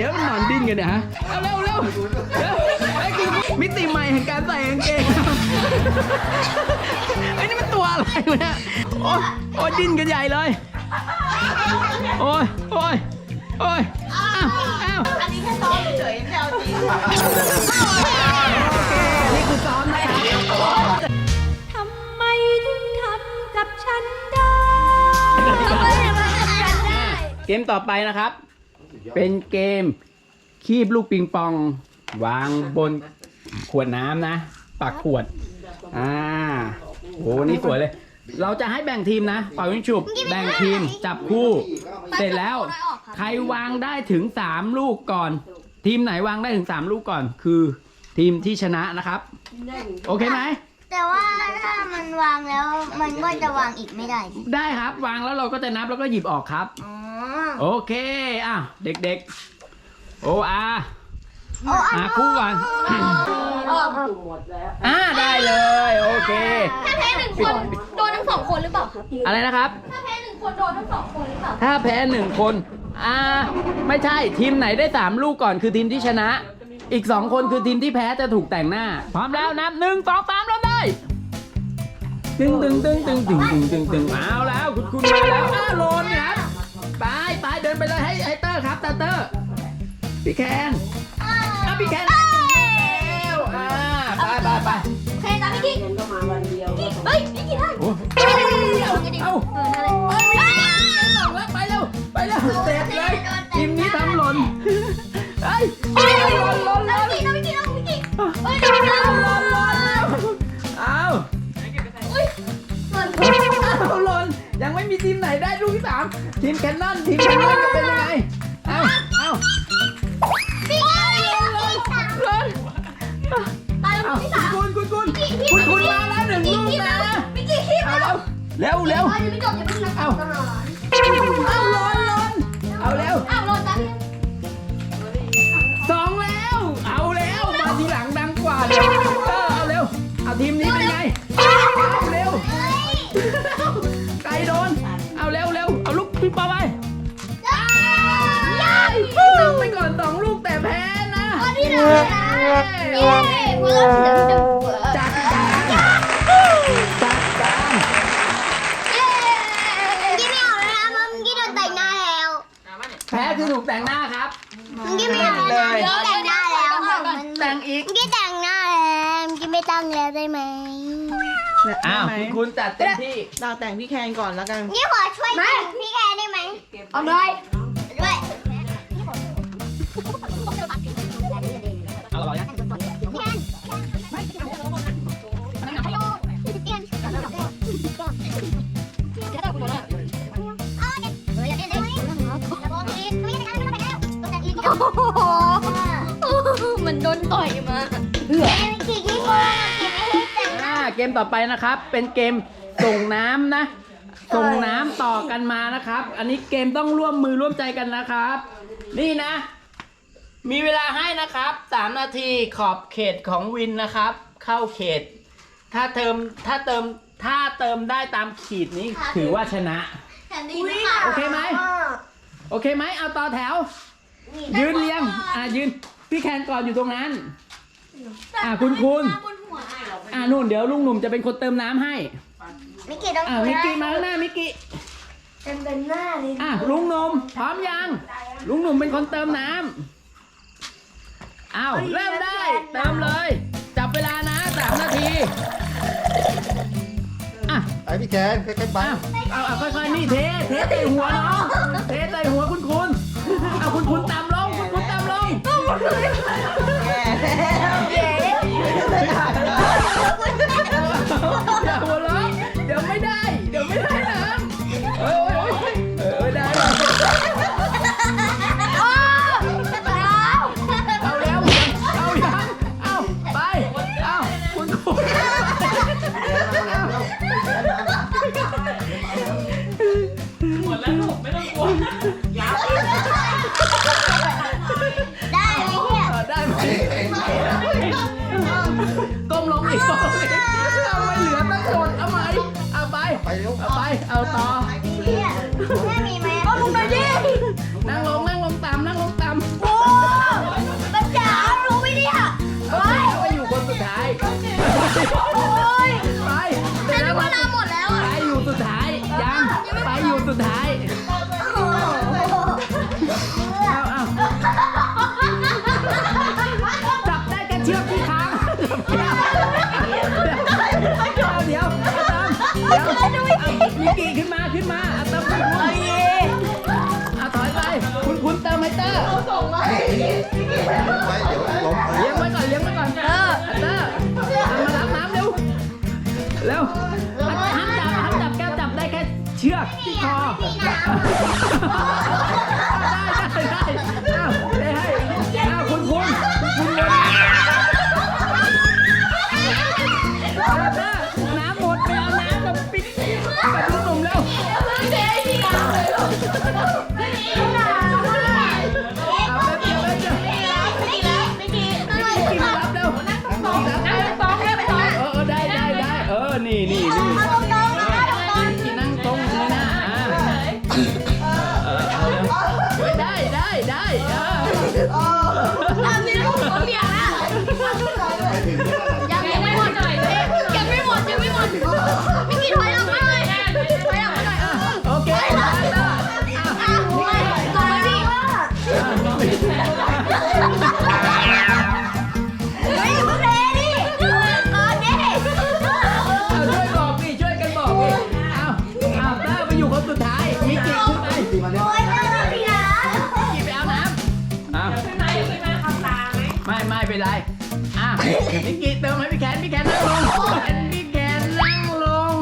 อะมันนอนดิ้นกันเนี่ยฮะเอาเร็วเร็วเร็วไอ้คือมิติใหม่แห่งการใส่กางเกงไอ้นี่มันตัวอะไรวะเนี่ยโอ้ยโอ้ยดิ้นกันใหญ่เลย โอ้ยโอ้ยโอ้ยอ้าวอ้าวอันนี้แค่ซ้อมเฉยๆไม่เอาจริงโอเคนี่คือซ้อมนะครับทำไมถึงทำกับฉันได้ทำไมถึงทำกับฉันได้ เกมต่อไปนะครับ เป็นเกม คีบลูกปิงปอง วางบนขวดน้ำนะปากขวด อ่าโหนี่สวยเลย เราจะให้แบ่งทีมนะเป่ายิงฉุบ แบ่งทีม จับคู่ เสร็จแล้ว ใครวางได้ถึง3ลูกก่อน ทีมไหนวางได้ถึง3ลูกก่อน คือทีมที่ชนะนะครับ โอเคไหม แต่ว่าถ้ามันวางแล้วมันก็จะวางอีกไม่ได้ดิได้ครับ วางแล้วเราก็จะนับแล้วก็หยิบออกครับ อ๋อ โอเคอะเด็กๆ โออาโอ้อันอะคู่ก่อนอ่าได้เลย โอเค ถ้าแพ้หนึ่งคนโดนทั้งสองคนหรือเปล่าครับอะไรนะครับ ถ้าแพ้หนึ่งคนโดนทั้งสองคนหรือเปล่า ถ้าแพ้หนึ่งคน อ่า ไม่ใช่ทีมไหนได้สามลูกก่อนคือทีมที่ชนะ อีกสองคนคือทีมที่แพ้จะถูกแต่งหน้า พร้อมแล้วนับหนึ่งสองสามแล้วได้ตึงตึงตึงตึงตึงตึงตึงตึงเอาแล้วคุณคุณมาแล้วอ้าวโลนครับ ไปไปเดินไปเลยให้ให้เตอร์ครับตาเตอร์พี่แคนอะพี่แคนแล้วอ่าไปไปไปใครตามพี่กิ๊กเฮ้ยพี่กิ๊กได้โอ้เอ้าเอ้าเอ มทีมแคนนอนทีมแคนนอน เหนือเย้พวกเราถึงจะจัดการจัดการกิ๊กไม่เอาแล้วนะเพราะเมื่อกี้โดนแต่งหน้าแล้วแพ้คือถูกแต่งหน้าครับ เมื่อกี้ไม่เอาแล้วนะเมื่อกี้แต่งหน้าแล้วค่ะมันแต่งอีกเมื่อกี้แต่งหน้าแล้วเมื่อกี้ไม่ตั้งแล้วได้ไหมอ้าวคุณคุณจัดเต็มที่ เราแต่งพี่แคนก่อนแล้วกัน นี่ขอช่วยแต่งพี่แกได้ไหมเอาเลยด้วย โอ้โหมันโดนต่อยมาอ่าเกมต่อไปนะครับ เป็นเกมส่งน้ำนะ ส่งน้ำต่อกันมานะครับ อันนี้เกมต้องร่วมมือร่วมใจกันนะครับ นี่นะ มีเวลาให้นะครับสามนาทีขอบเขตของวินนะครับ เข้าเขต ถ้าเติมถ้าเติมถ้าเติมได้ตามขีดนี้ถือว่าชนะโอเคไหม โอเคไหมเอาต่อแถว ยืนเรียง อ่ายืน พี่แคนก่อนอยู่ตรงนั้น อ่าคุณคุณ บนหัวอ่านู่นเดี๋ยวลุงหนุ่มจะเป็นคนเติมน้ำให้ มิกกี้ต้องอ่ามิกกี้มาข้างหน้ามิกกี้ เต็มเป็นหน้าเลยอะลุงหนุ่มพร้อมยัง ลุงหนุ่มเป็นคนเติมน้ำอ้าวเริ่มได้ เติมเลย จับเวลานะสามนาทีอะไอพี่แคนค่อยๆไปอ้าวเอาเอาค่อยๆนี่เทเทใส่หัวน้องเทใส่หัวคุณคุ ร็ต่อ แม่มีไหมเอาลงไปดินั่งลงนั่งลงต่ำนั่งลงต่ำโอ้ปัญญารู้ไหมเนี่ะไปอยู่คนสุดท้าย โอ้ย ไป ไปเดี๋ยวล้มเลี้ยงไว้ก่อนเลี้ยงไว้ก่อนเตอร์เตอร์มารับน้ำเร็วเร็วห้ามจับห้ามจับแก้วจับได้แค่เชือกที่คอได้ได้ได้อ้าวได้ให้อ้าวคุณคุณคุณเงินเอาเตอร์น้ำหมดไปเอาน้ำกับปิดกับลูกหนุ่มเร็วเอาแป๊บเดียวแป๊บเดี ไม่ไม่เป็นไร อะมิกิเติมให้พี่แคนพี่แคนนั่งลงพี่แคนนั่งลง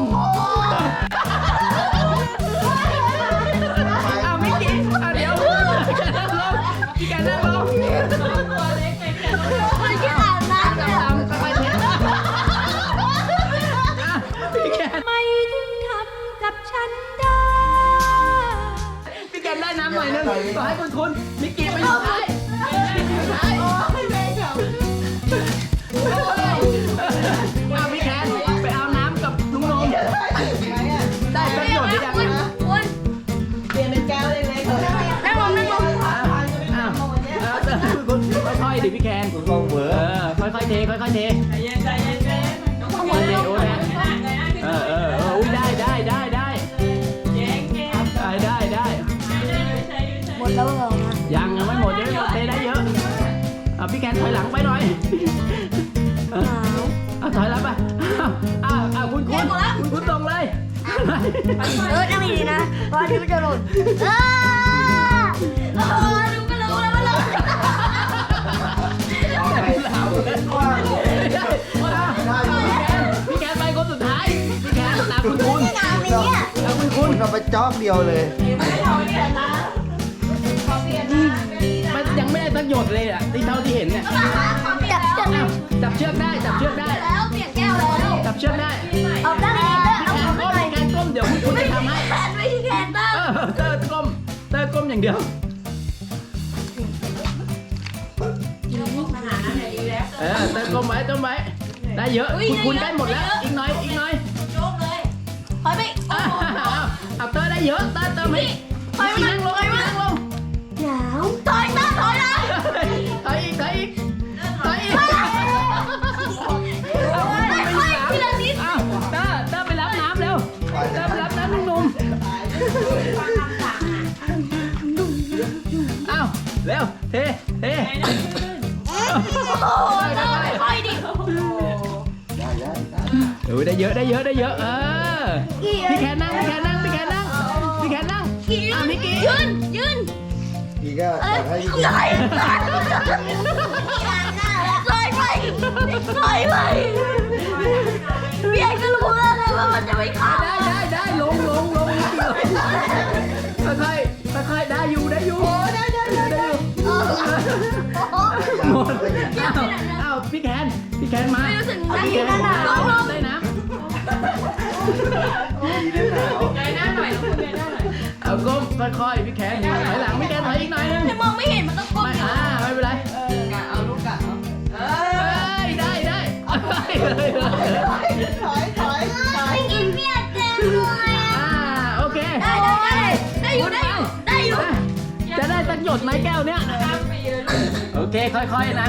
เอามิกิเอาเดี๋ยวพี่แคนนั่งลงพี่แคนนั่งลงตามไปเถอะอะพี่แคนไมถึงทำกับฉันได้ พี่แกนได้น้ำหน่อยนึงต่อให้คุณคุณมิกกี้ไปอยู่ท้าย ค่อยๆดิพี่แคนคุณลงเหวเอออค่อยๆเทค่อยๆเทใจเย็นใจเย็นใจเย็นน้องค่อยๆเทโอ้ยเออเออเอออุ้ยได้ได้ได้ได้เก่งเก่งได้ได้ได้หมดแล้วเหรอยังยังไม่หมดยังไม่หมดเทได้เยอะเอาพี่แคนถอยหลังไปหน่อยเอาถอยหลังไปอ้าวอ้าวคุณคุณคุณคุณตรงเลย เออนั่งดีๆนะเพราะที่มันจะหล่นเออเอ พี่แกไปคนสุดท้าย พี่แกตามคุณคุณงานนี้เนี่ยตามคุณคุณเอาไปจอกเดียวเลยมันยังไม่ได้สักหยดเลยอะที่เท่าที่เห็นเนี่ยจับจับอ้าวจับเชือกได้ จับเชือกได้ แล้วเปลี่ยนแก้วแล้ว จับเชือกได้เอาตั้งดีๆด้เอาก้มไปแกก้มเดี๋ยวคุณจะทำให้แฟนไม่ใช่แคนเตอเอร์เตอร์ก้มเตอร์ก้มอย่างเดียว เออเตอร์ก้มไว้ก้มไว้ได้เยอะคุณคุณได้หมดแล้วอีกหน่อยอีกหน่อยโยกเลยถอยไปอ้าวเอาเตอร์ได้เยอะเตอร์เติมให้พี่นั่งลงพี่นั่งลงหนาวถอยมาถอยนะถอยอีกถอยอีกถอยอีกทีละนิด อ้าวเต้าเต้าไปรับน้ำเร็วเต้าไปรับน้ำนุ่มๆอ้าวเร็ว ออได้เยอะได้เยอะได้เยอะเออพี่แคนนั่งพี่แคนนั่งพี่แคนนั่งพี่แคนนั่งยือ้าวนมิกกี้ยืนยืนพี่ก็จัดให้พี่ถอยถอยถอยไปถอยไปเบียร์ก็รู้แล้วเลยว่ามันจะไม่เข้าได้ได้ได้ลงลงลงค่อยค่อยค่อยๆได้อยู่ได้อยู่ได้ได้ได้อยู่หมดอ้าวอ้าวพี่แคนพี่แคนมาไม่รู้สึกพี่แคนนะลงลงได้น้ำดีได้หนาวเอาก้มค่อยๆพี่แคนถอยหลังพี่แคนถอยอีกหน่อยนึงแต่มองไม่เห็นมันต้องก้มไม่อ่าไม่เป็นไรเอาลูกกะเอเอ้ยได้ได้เอ้เลยถอยถอยถอยกินเมียเต็มเลยอ่าโอเคได้ได้ได้ได้อยู่ได้อยู่ได้อยู่จะได้สักหยดไหมแก้วเนี้ยโอเคค่อยๆนะ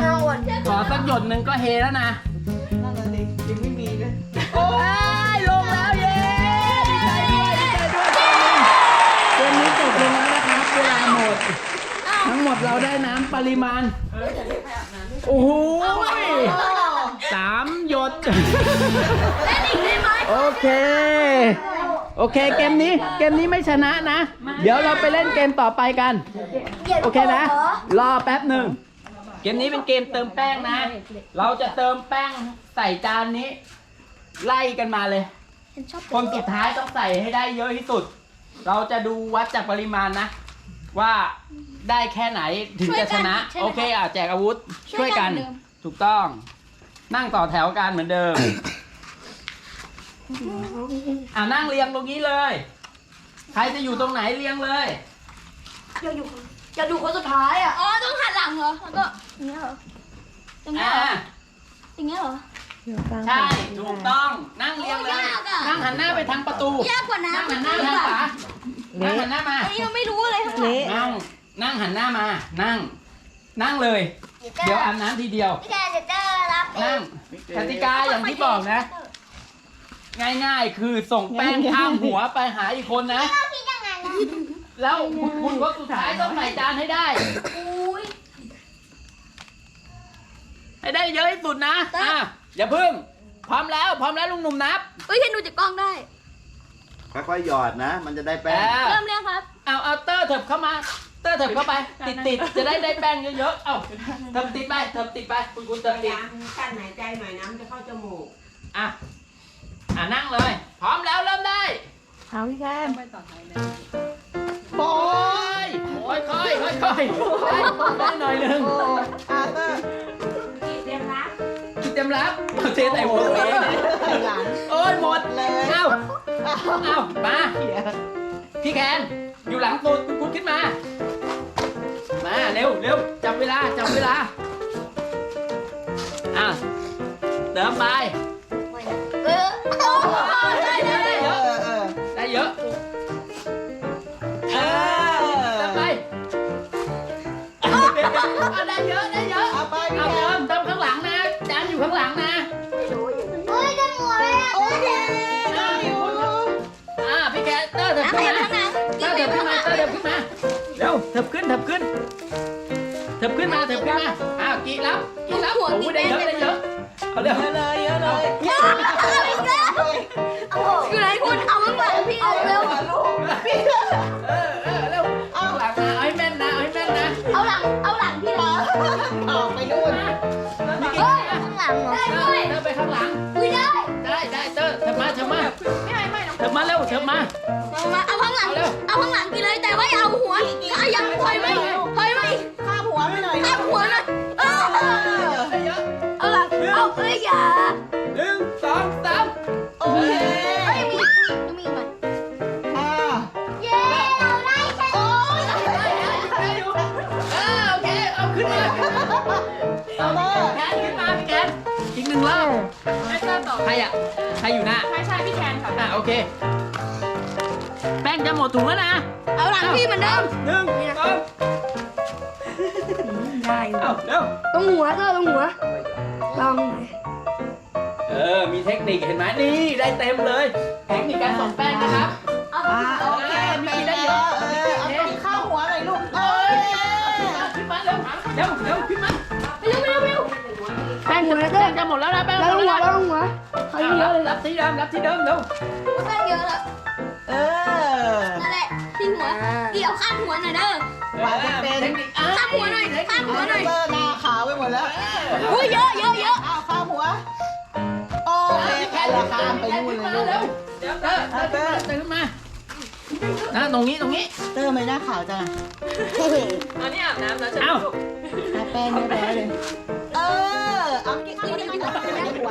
ขอสักหยดหนึ่งก็เฮแล้วนะนั่งเลยดิยังไม่มีนะโอ้ยลงแล้วเย้ดีใจด้วยดีใจด้วยเกมนี้จบลงแล้วนะครับเวลาหมด ทั้งหมดเราได้น้ำปริมาณโอ้โหสามหยด เล่นอีกได้ไหมโอเค โอเคเกมนี้เกมนี้ไม่ชนะนะ เดี๋ยวเราไปเล่นเกมต่อไปกัน โอเคนะ รอแป๊บหนึ่ง เกมนี้เป็นเกมเติมแป้งนะ เราจะเติมแป้งใส่จานนี้ ไล่กันมาเลย ฉันชอบคนสุดท้ายต้องใส่ให้ได้เยอะที่สุด เราจะดูวัดจากปริมาณนะ ว่าได้แค่ไหนถึงจะชนะ โอเคอะแจกอาวุธช่วยกัน ถูกต้อง นั่งต่อแถวกันเหมือนเดิม อ่านั่งเรียงตรงนี้เลย ใครจะอยู่ตรงไหนเรียงเลย อยากอยู่อยากดูคนสุดท้ายอะ อ๋อ ต้องหันหลังเหรอ แล้วก็อย่างเงี้ยเหรออย่างเงี้ยอ่าเหรออย่างเงี้ยเห รอใช่ ถูกต้อง นั่งเรียงเลย โอ้ยากอะ นั่งหันหน้าไปทางประตู ยากกว่านั่งน้ำหันหน้าไปทางฝานั่งหันหน้ามา อันนี้เราไม่รู้เลยข้างหลังนั่ง นั่งหันหน้ามา นั่ง นั่งเลย เดี๋ยวอาบน้ำทีเดียว พี่แกจะเจอรับเอนั่งงกติกาอย่างที่บอกนะ ง่ายๆ คือส่งแป้งข้ามหัวไปหาอีกคนนะ พี่ยังไงนะแล้วคุณคุณว่าสุดท้ายต้องใส่จานให้ได้ อุ้ยให้ได้เยอะที่สุดนะ อะ อย่าพึ่ง พร้อมแล้ว พร้อมแล้วลุงหนุ่มนับเฮ้ยเห็นดูจากกล้องได้ ค่อยๆหยอดนะ มันจะได้แป้งอ่าเริ่มเรียงครับ เอาเอาเตอร์เถิบเข้ามา เตอร์เถิบเข้าไป ติดติดๆจะได้ได้แป้งเยอะๆ เอาเถิบติดไปเถิบติดไป คุณคุณเถิบติดกั้นหายใจหน่อยน้ำจะเข้าจมูก อะ อะนั่งเลย พร้อมแล้วเริ่มได้ไม่ต่อไหนเลยโอ้ยโอ้ยค่อยค่อยค่อยได้ได้หน่อยหนึ่งอาเตอร์คิดเต็มรับเอาเท ใส่หัวตัวเองใส่หลังโอ้ยหมดเลยเอ้าเอ้ามาพี่แคนอยู่หลังตูดคุณคุณขึ้นมา มาเร็วเร็วจับเวลาจับเวลาอะเติมไปเออโอ้ได้ได้ได้ได้เยเออะอเออได้เยอะเออเติมไปเอาได้เยอะได้ เถิบขึ้นเถิบขึ้นเถิบขึ้นมาเถิบขึ้นมาอ้าวกี่รับกี่รับโอ้โหได้เยอะได้เยอะเอาเร็วเยอะเลยเยอะเลยอยู่ไหนคุณเอาข้างหลังพี่เอาเร็วลูกเออเออเร็วเอาหลังมาเอาให้แม่นนะเอาให้แม่นนะเอาหลังเอาหลังพี่นะออกไปนู่นเฮ้ยข้างหลังเหรอได้เตอด้วยร์เตอร์ไปข้างหลังอุ้ยได้ได้ได้เตอร์เถิบมาเถิบมาไม่ไม่ไม่ เถิบมาเร็วเถิบมาเอามาเอาข้างหลัง เอาข้างหลังกินเลยแต่ว่าอย่าเอาหัวถ้ายังถอยไม่ถอยไม่ข้าหัวไปหน่อยข้ามหัวเลยเออได้เยอะเอาหลังเอาเอ้ยอย่าหนึ่งสองสามโอเคเอ้ยมียังมีอีกไหมอ่าเย้เราได้ใช่โอ้ยได้อยู่เออโอเค เอาขึ้นมาเอาเตอร์แคนขึ้นมาพี่แคนอีกหนึ่งรอบให้เตอร์ต่อใครอะใครอยู่หน้า ใช่ใช่พี่แคนค่ะ อะโอเค แป้งจะหมดถุงแล้วนะเอาหลังพี่เหมือนเดิม หนึ่งสองได้อยู่เอาเร็วตรงหัวเจอตรงหัวลองเออ มีเทคนิคเห็นไหมนี่ ได้เต็มเลย เทคนิคการส่งแป้งนะครับ อ่าโอเคเป็นได้เยอะ เออเอาตรงข้าหัวหน่อยลูก เอ้ย ขึ้นมาเร็วเร็วเร็ว หัวแล้วเต้งจะหมดแล้วนะแป้งแล้วหมดหัวแล้วแล้วนะหัวเขาเอาเยรัอะเลยรับที่เดิมรับที่เดิมเร็วแป้งเยอะแล้วเออนั่นแหละที่หัวเกี่ยวข้ามหัวหน่อยเด้อว่าจะเป็นอะข้ามหัวหน่อยข้ามหัวหน่อยเตอร์หน้าขาวไปหมดแล้วอุ้ยเยอะเยอะเยอะอ้าวข้าหัว โอเคแค่ละข้ามไปนู่นเลยลูกเดี๋ยวเตอร์เตอร์เตอร์ตื่นมานะตรงนี้ตรงนี้เตอร์ไม่หน้าขาวจังอันนี้อาบน้ำแล้วใช่ไหมทาแป้งเรียบร้อยเลย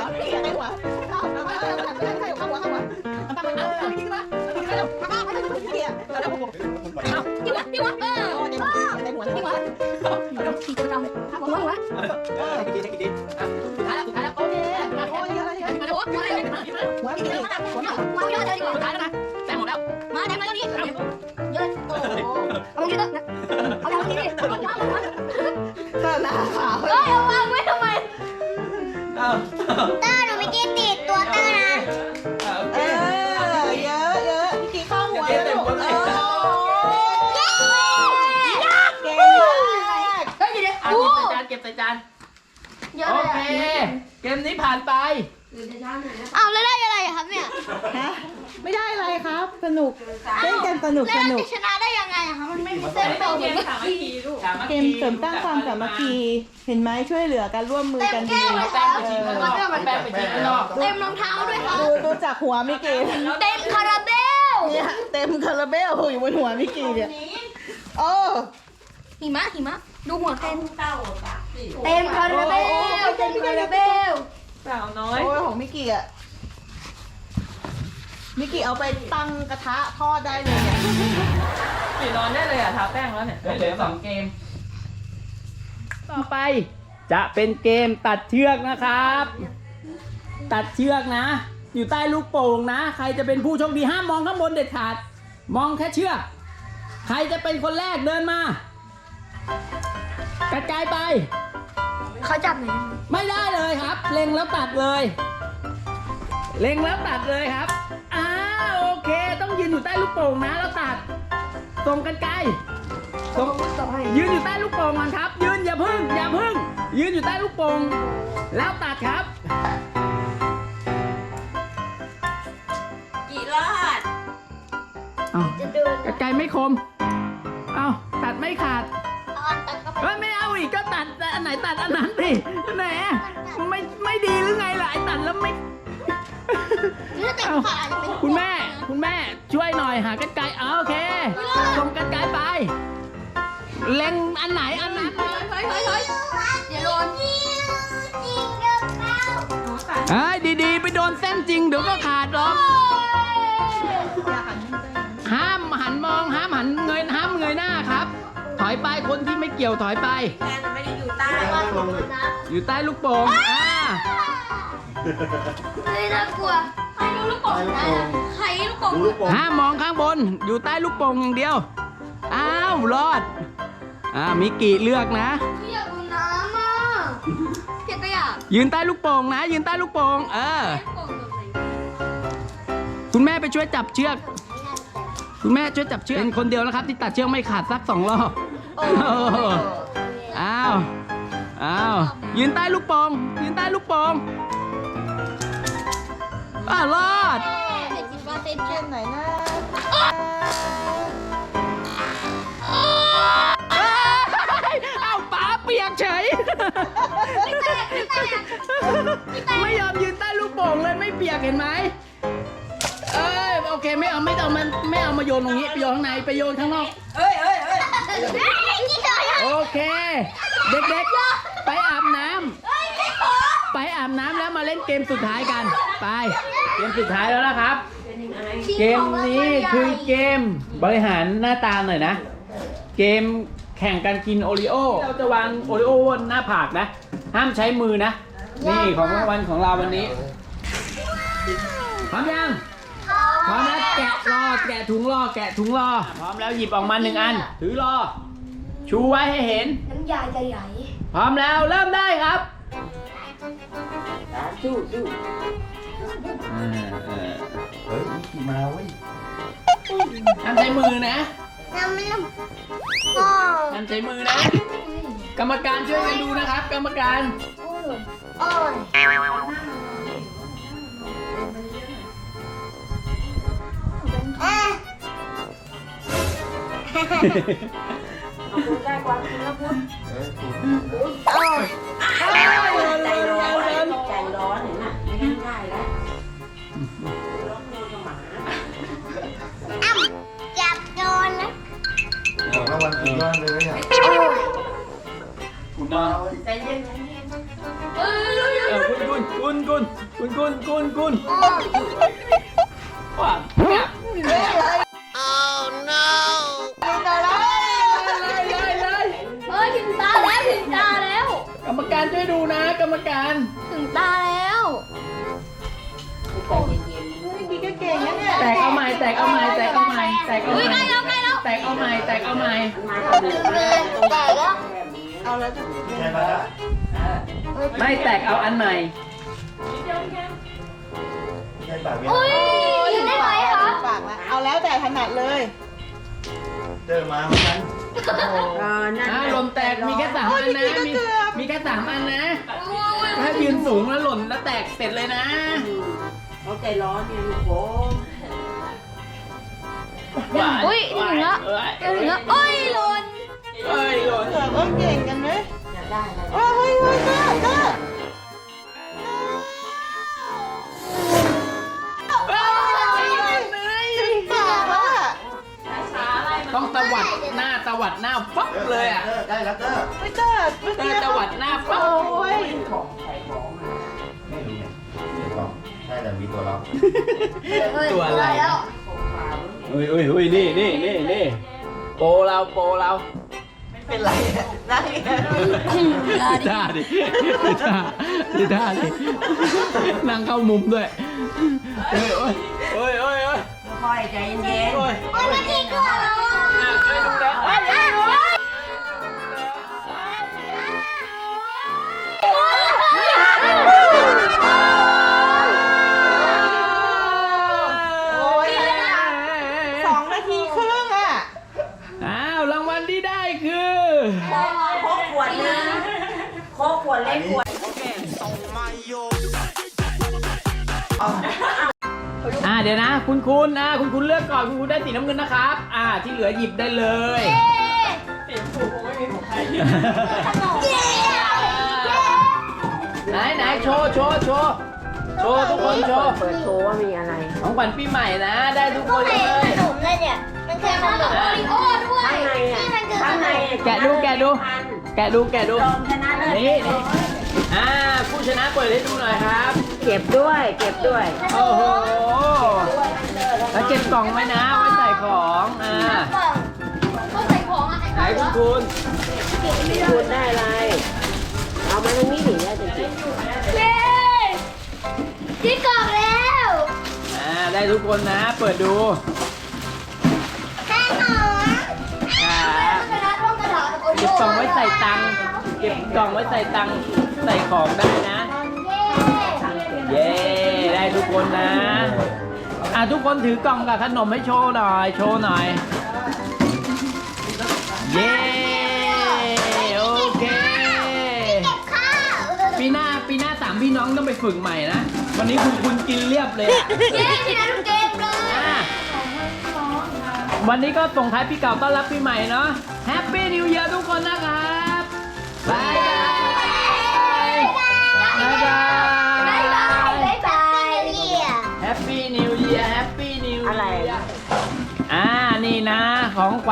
เอาเอาเอาเอาเอาเข้าหัวเข้าหัวเอาไปเอาเอากิ๊กมา เตอร์หนูไม่กินติดตัวเตอร์นะอ่อเอเยอะเยอะพี่กิเข้าวหัวลูกเออย้เก่งมากเฮ้ยเดี๋ยวเดี๋ยวอะเก็บใส่จานเก็บใส่จาน เยอะโอเลยเค อะเกมนี้ผ่านไป เอาเลย ฮะไม่ได้อะไรครับ สนุกเล่นกันสนุกแล้วสเรานุกจะชนะได้ยังไงอะคะมันไม่มีเส้นเปล่าเกมสามัคคีลูกเกมเสริมสร้างความสามัคคี เห็นไหมช่วยเหลือกันร่วมมือกันดีเอาแป้งไปทิ้งข้างนอกเอาแป้งไปทิ้งข้างนอกเต็มรองเท้าด้วยครับดูดูจากหัวมิกกี้เต็มคาราเบลเนี่ยเต็มคาราเบลอยู่บนหัวมิกกี้เนี่ยโอ้หิมะหิมะดูหัวเต็มเต็มคาราเบลเต็มคาราเบลสาวน้อยโอ้ยของมิกกี้อะ มิกกี้เอาไปตั้งกระทะทอดได้เลยเนี่ยสีนอนได้เลยอะทาแป้งแล้วเนี่ยเหลือสองเกม ต่อไป จะเป็นเกมตัดเชือกนะครับ ตัดเชือกนะ อยู่ใต้ลูกโป่งนะ ใครจะเป็นผู้โชคดีห้ามมองข้างบนเด็ดขาด มองแค่เชือก ใครจะเป็นคนแรกเดินมากระจายไป เขาจับไหนอยไม่ได้เลยครับ เล็งแล้วตัดเลย เล็งแล้วตัดเลยครับ ยืนอยู่ใต้ลูกโป่งนะแล้วตัดส่งกันไกลส่งยืนอยู่ใต้ลูกโป่งก่อนครับ ยืนอย่าพึ่งอย่าพึ่ง ยืนอยู่ใต้ลูกโป่งแล้วตัดครับ กี่รอดเอาจะเดินกระไกลไม่คม เอาตัดไม่ขาดตอนตัดก็เฮ้ยไม่เอาอีกก็ตัดแต่อันไหนตัดอันนั้นสิแหมไม่ไม่ดีหรือไงล่ะไอ้ตัดแล้วไม่ นี่ถ้าเต็มขาอาจจะเป็นคุณแม่ คุณแม่ ช่วยหน่อยหากันไกลเอาโอเคส่งกันไกลไป เล็งอันไหนอันนั้นเลยเฮ้ยเฮ้ยเฮ้ยเดี๋ยวโดนเอ้ยดีๆ ไปโดนเส้นจริงเดี๋ยวก็ขาดหรอกห้ามหันมองห้ามหันเงยห้ามเงยหน้าครับ ถอยไปคนที่ไม่เกี่ยวถอยไปอยู่ใต้ลูกโป่งอ่า เฮ้ยน่ากลัว ใครดูลูกโป่งได้อะใครลูกโป่งดูลูกโป่งห้ามมองข้างบน อยู่ใต้ลูกโป่งอย่างเดียว อ้าว รอด อ่า มิกิเลือกนะ พี่อยากดูน้ำอะเพียงก็อยากยืนใต้ลูกโป่งนะ ยืนใต้ลูกโป่ง เออ ลูกโป่งแบบไหนคุณแม่ไปช่วยจับเชือก คุณแม่ช่วยจับเชือก เป็นคนเดียวนะครับ ที่ตัดเชือกไม่ขาดสักสองรอบโอ้อ้าว อ้าว ยืนใต้ลูกโป่ง ยืนใต้ลูกโป่ง อ้าวรอดเห็นจิตว่าเต้นเกเช่นมไหนนะอ้าวป๋าเปียกเฉย ไม่ยอมยืนใต้ลูกโป่งเลยไม่เปียกเห็นไหมเอ้ยโอเคไม่เอาไม่เอามันไม่เอามาโยนตรงนี้ไปโยนข้างในไปโยนข้างนอก เอ้ยเอ้ยเอ้ย โอเค เด็กๆ ไปอาบน้ำไปอาบน้ำแล้ว มาเล่นเกมสุดท้ายกัน ไป เกมสุดท้ายแล้วนะครับ เกมนี้คือเกมบริหารหน้าตาหน่อยนะ เกมแข่งกันกินโอริโอเราจะวางโอริโอบนหน้าผากนะ ห้ามใช้มือนะ นี่ของรางวัลของเราวันนี้พร้อมยังพร้อมแล้วแกะรอแกะถุงรอแกะถุงรอ พร้อมแล้วหยิบออกมาหนึ่งอัน ถือรอ ชูไว้ให้เห็น น้ำยาใหญ่พร้อมแล้วเริ่มได้ครับ สู้สู้เฮ้ยมิกกี้มาเว้ยห้ามใช้มือนะๆน้ำมันอ๋อห้ามใช้มือนะ กรรมการช่วยกันดูนะครับ กรรมการโอ้ยอ๊ะเฮ้ยคุณโอ้ยใจร้อน ของรางวัลสุดยอดเลยอะคุณมาใจเย็นเอ้ยเออคุณคุณคุณคุณคุณคุณคุณ ใช่ไหมล่ะไม่แตกเอาอันใหม่ ใช่ปากเวียนอุ้ยกินได้ไหมคะปากแล้วเอาแล้วแต่ถนัดเลยเจอมาเหมือนกันเเออนั่น อ่าหล่นแตกมีแค่สามอันนะมีมีแค่สามอันนะ ถ้ายืนสูงแล้วหล่นแล้วแตกเสร็จเลยนะ เขาใจร้อนเนี่ยลูกโป่งอุ้ยถึงแล้วเอ้ยเดี๋ยวถึงแล้วโอ้ยหล่น ดีท่าดีท่าดินั่งเข้ามุมด้วยเฮ้ย เดี๋ยวนะ คุณคุณอ่าคุณคุณเลือกก่อนคุณคุณได้สีน้ำเงินนะครับ อ่า ที่เหลือหยิบได้เลยไหนไหนโชว์โชว์โชว์โชว์ทุกคนโชว์เปิดโชว์ว่ามีอะไร ของขวัญปีใหม่นะ ได้ทุกคนเลย ขนมเลยเนี่ย มันคือขนมโอริโอ้ด้วยข้างในอะนี่มันคือขข้างนในมอะแกะดูแกะดู แกะดูแกะดูลองชนะเลิศนี่นี่อ่าผู้ชนะเปิดให้ดูหน่อยครับ เก็บด้วย เก็บด้วย โอ้โห แล้วเก็บกล่องไว้นะ ไว้ใส่ของ อ่าต้องใส่ของอะไหนคุณคุณคุณได้อะไร เอามาตรงนี้หนิได้จริงเย้ที่กล่องแล้วอ่า ได้ทุกคนนะ เปิดดูแค่หนอนอ่าชนะร่วมกระดาษโอริเก็บโอ้กล่องไว้ใส่ตังค์ เก็บกล่องไว้ใส่ตังค์ ใส่ของได้นะ เย้เย้ ได้ทุกคนนะ อะทุกคนถือกล่องกับขนมให้โชว์หน่อย โชว์หน่อย เย้ โอเค ข้าวปีหน้าปีหน้าสามพี่น้องต้องไปฝึกใหม่นะ วันนี้คุณคุณกินเรียบเลยอะ เย้ที่นั่นเกมเลย อะวันนี้ก็ส่งท้ายปีเก่าต้อนรับปีใหม่เนาะแฮปปี้นิว e ย r ทุกคนนะครั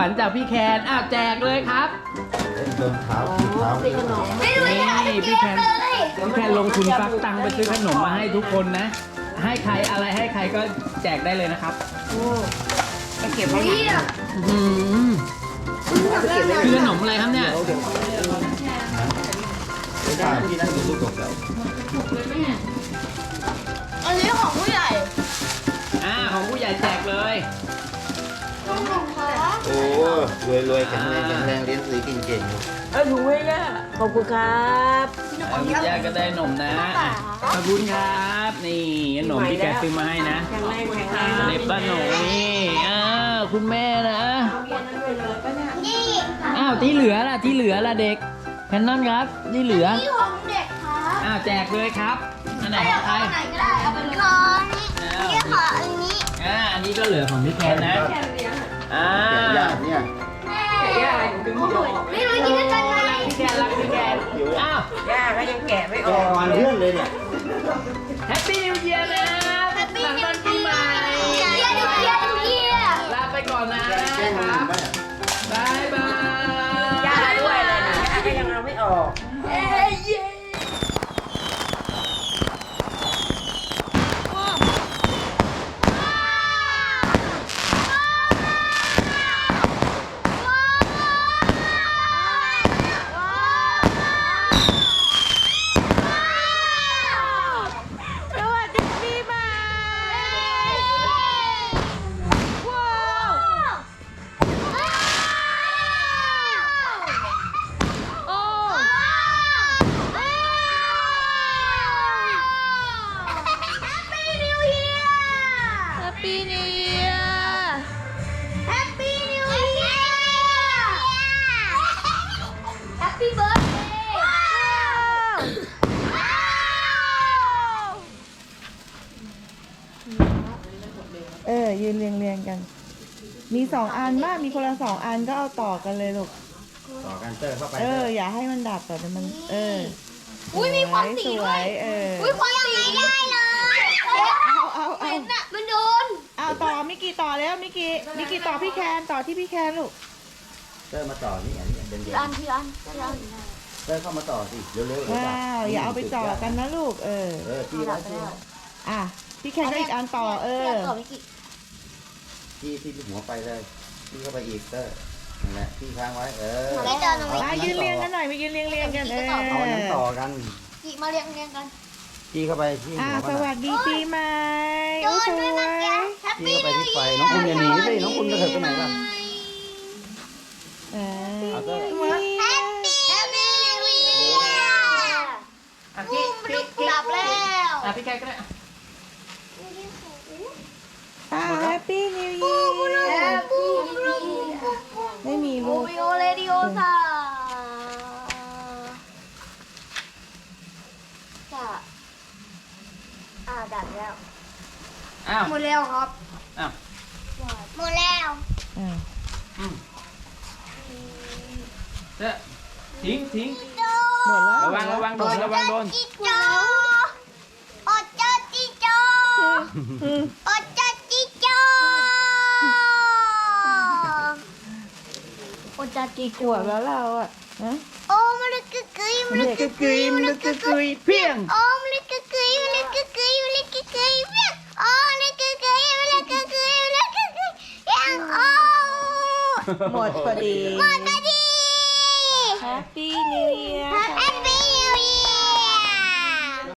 ญจากพี่แคนอ้าวแจกเลยครับเล่นโดนเท้าเท้าๆขนมไม่รู้จะทำนี่เกพี่มแคนเลยพี่แคนลงทุนฟักตังค์ไปซื้อขนมมาให้ทุกคนนะ ให้ใครอะไรให้ใครก็แจกได้เลยนะครับจะเก็บไว้ไหนเยี่ยอืมคือขนมอะไรครับเนี่ยไม่ได้พี่นั่งดูลูกตกใจอันนี้ของผู้ใหญ่ อ่าของผู้ใหญ่แจกเลย ของของเขาโอ้รวยรวยๆแข็งแรงแข็งแรงเรียนสื่อเก่งๆเออถูกไหมย่าขอบคุณครับเอาคุณย่าก็ได้ขนมนะอะขอบคุณครับ นี่ขนมที่แกซื้อมาให้นะแข็งแรงแข็งแรงเล็บป้าหนูนี่อ่าคุณแม่นะนี่อ้าวที่เหลือล่ะที่เหลือล่ะเด็กแคนนอนครับ ที่เหลือนี่ของเด็กครับอ้าวแจกเลยครับอันไหนไม่ขเอาองใครอันไหนก็ได้เอาไปเลยขอนี่นี่ขออันนี้อ่าอันนี้ก็เหลือของพี่แคนนะ อ่าแกะยากเนี่ยแม่ไม่รู้กินด้วยกันไหมพี่แคนรักพี่แคนอ้าว ย่าก็ยังแกะไม่อแกะอกมันเพื่อนเลยเนี่ยแฮปปี้นิวเยียร์นะแฮปปี้หลังนิต้วนปีใหม่ เยียร์เยียร์เยียร์เยียร์ลาไปก่อนนะแกล้งคมันรับบ้าง มีคนละสองอันก็เอาต่อกันเลยลูก ต่อกันเตอร์เข้าไปเอเตออร์อย่าให้มันดับแต่มัน เอออุ้ยมีควันสีสด้ววยยเอออุ้ยควันสีได้เลยเอาเอาเอาเป็นอะมันโดนเอาต่อมิกกี้ต่อแล้วมิกกี้มิกกี้ต่อพี่แคนต่อที่พี่แคนลูกเตอร์มาต่อนี่อันนี้เด่นอันที่อันที่อันๆเตอร์เข้ามาต่อสิเร็วๆเร็วๆว้าวอย่าเอาไปต่อกันนะลูกเออ เออจี้ไว้จี้ไว้อะพี่แคนก็อีกอันต่อเออ ต่อไม่กี่จี้ที่หัวไปเลย จี้เข้าไปอีกเตอร์นั่นแหละจี้ค้างไว้เออไม่เจอตรงนี้มายืนเรียงกันหน่อยมายืนเรียงเรียงกันเออเอาอันนั้นต่อกันกี่มาเรียงเรียงกันจี้เข้าไปที่อะหัวสมันวัอะสดีปีใหม่โดโอ้นสด้วยวนะยแกแฮปจี้ปี้เข้าไปที่ไฟน้องคุณอย่าหนีสิน้องคุณจะเถิดไปไหนล่ะเออเอาเตอร์แฮปปี้แฮปปี้วีอะพี่พี่พี่ดับแล้วอะพี่แกก็ได้อ่า แฮปปี้นิวเยียร์ไม่มีโอลูก วิโอเลดิโอซาจ้ะอ่าดับแล้ว อ้าวหมดแล้วครับ อ้าวหมดแล้วอ่าเตอร์ทิ้งทิ้งหมดแล้วระวังระวังโดนระวังโดนจิโจโอจาจิโจโอจาจิ จักี่ขวบแล้วเราอ่ะนะโอ้มลึกกึกกึยมลึกกึกกึยมลึกกึกกึยเพียงโอ้มลึกกึกกึยมลึกกึกกึยมลึกกึกกึยเพียงโอ้มลึกกึกกึยมลึกกึกกึยมลึกกึกกึยเพียงโอ้หมดพอดีหมดพอดี Happy New Year ค่ะ